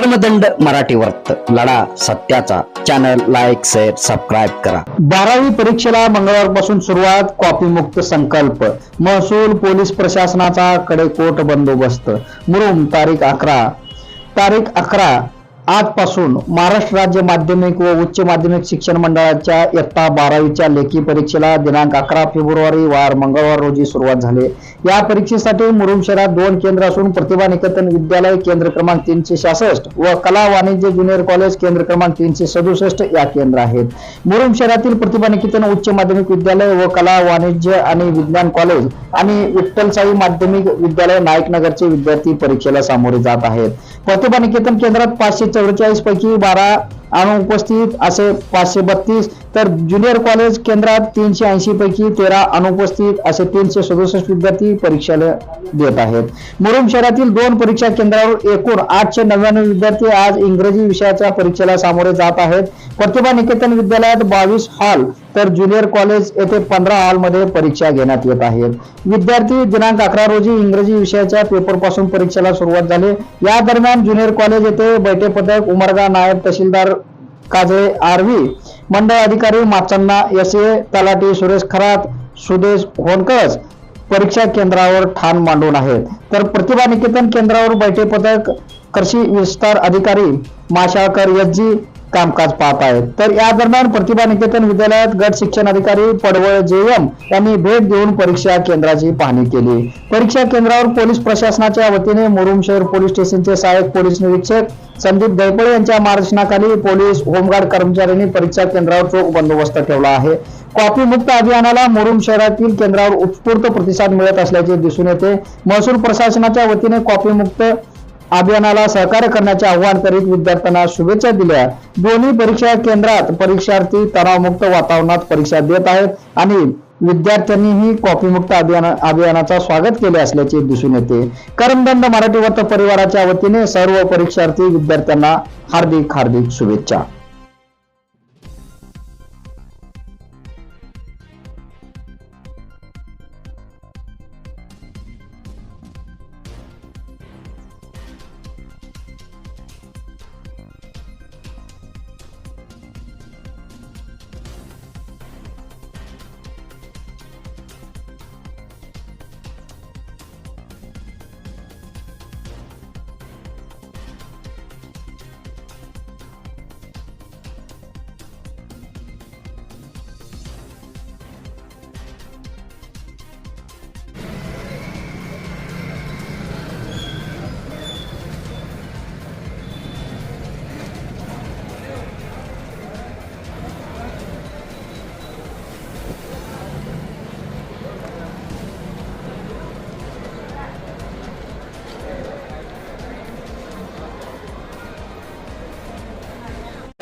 धर्मदंड मराठी वर्त लढा सत्याचा. चॅनल लाईक शेअर सबस्क्राईब करा. बारावी परीक्षेला मंगळवारपासून सुरुवात कॉपी मुक्त संकल्प. महसूल पोलीस प्रशासनाचा कडेकोट बंदोबस्त. मुरुम तारीख अकरा. तारीख अकरा आजपासून महाराष्ट्र राज्य माध्यमिक व उच्च माध्यमिक शिक्षण मंडळाच्या इयत्ता बारावीच्या लेखी परीक्षेला दिनांक अकरा फेब्रुवारी वार मंगळवार रोजी सुरुवात झाली. या परीक्षेसाठी मुरुम शहरात दोन केंद्र असून प्रतिभा निकेतन विद्यालय केंद्र क्रमांक तीनशे सहासष्ट व कला वाणिज्य ज्युनियर कॉलेज केंद्र क्रमांक तीनशे सदुसष्ट या केंद्र आहेत. मुरुम शहरातील प्रतिभा निकेतन उच्च माध्यमिक विद्यालय व कला वाणिज्य आणि विज्ञान कॉलेज आणि विठ्ठलसाई माध्यमिक विद्यालय नाईक नगरचे विद्यार्थी परीक्षेला सामोरे जात आहेत. प्रतिभा निकेतन केंद्रात पाचशे चौवेचाळीस पैकी बारा अनुपस्थित असे पाचशे बत्तीस. तर ज्युनियर कॉलेज केंद्रात तीनशे ऐंशी पैकी तेरा अनुपस्थित असे तीनशे सदुसष्ट विद्यार्थी परीक्षेला देत आहेत. मुरुम शहरातील दोन परीक्षा केंद्रावर एकूण आठशे नव्याण्णव विद्यार्थी आज इंग्रजी विषयाच्या परीक्षेला सामोरे जात आहेत. प्रतिभा निकेतन विद्यालयात बावीस हॉल तर ज्युनियर कॉलेज येथे पंधरा हॉलमध्ये परीक्षा घेण्यात येत आहेत. विद्यार्थी दिनांक अकरा रोजी इंग्रजी विषयाच्या पेपरपासून परीक्षेला सुरुवात झाली. या दरम्यान ज्युनियर कॉलेज येथे बैठे पथक उमरगा नायब तहसीलदार काजळे आरवी मंडळ अधिकारी माचन्ना एस ए तलाटी सुरेश खरात सुदेश होनकळस परीक्षा केंद्रावर ठाण मांडून आहेत. तर प्रतिभा निकेतन केंद्रावर बैठे पथक कृषी विस्तार अधिकारी माशाळकर एस जी कामकाज पाहत आहेत. तर या दरम्यान प्रतिभा निकेतन विद्यालयात गट शिक्षण अधिकारी पडवळ जेएम यांनी भेट देऊन परीक्षा केंद्राची पाहणी केली. परीक्षा केंद्रावर पोलीस प्रशासनाच्या वतीने मुरुम शहर पोलीस स्टेशनचे सहाय्यक पोलीस निरीक्षक संदीप दैपळे यांच्या मार्गदर्शनाखाली पोलीस होमगार्ड कर्मचाऱ्यांनी परीक्षा केंद्रावर चोख बंदोबस्त ठेवला आहे. कॉपी मुक्त अभियानाला मुरुम शहरातील केंद्रावर उत्स्फूर्त प्रतिसाद मिळत असल्याचे दिसून येते. महसूल प्रशासनाच्या वतीने कॉपी मुक्त अभियानाला सहकार्य करण्याचे आवाहन करीत विद्यार्थ्यांना शुभेच्छा दिल्या. दोन्ही परीक्षा केंद्रात परीक्षार्थी तणावमुक्त वातावरणात परीक्षा देत आहेत आणि विद्यार्थ्यांनीही कॉपीमुक्त अभियान अभियानाचा स्वागत केले असल्याचे दिसून येते. करमदंड मराठी वर्त परिवाराच्या वतीने सर्व परीक्षार्थी विद्यार्थ्यांना हार्दिक हार्दिक शुभेच्छा.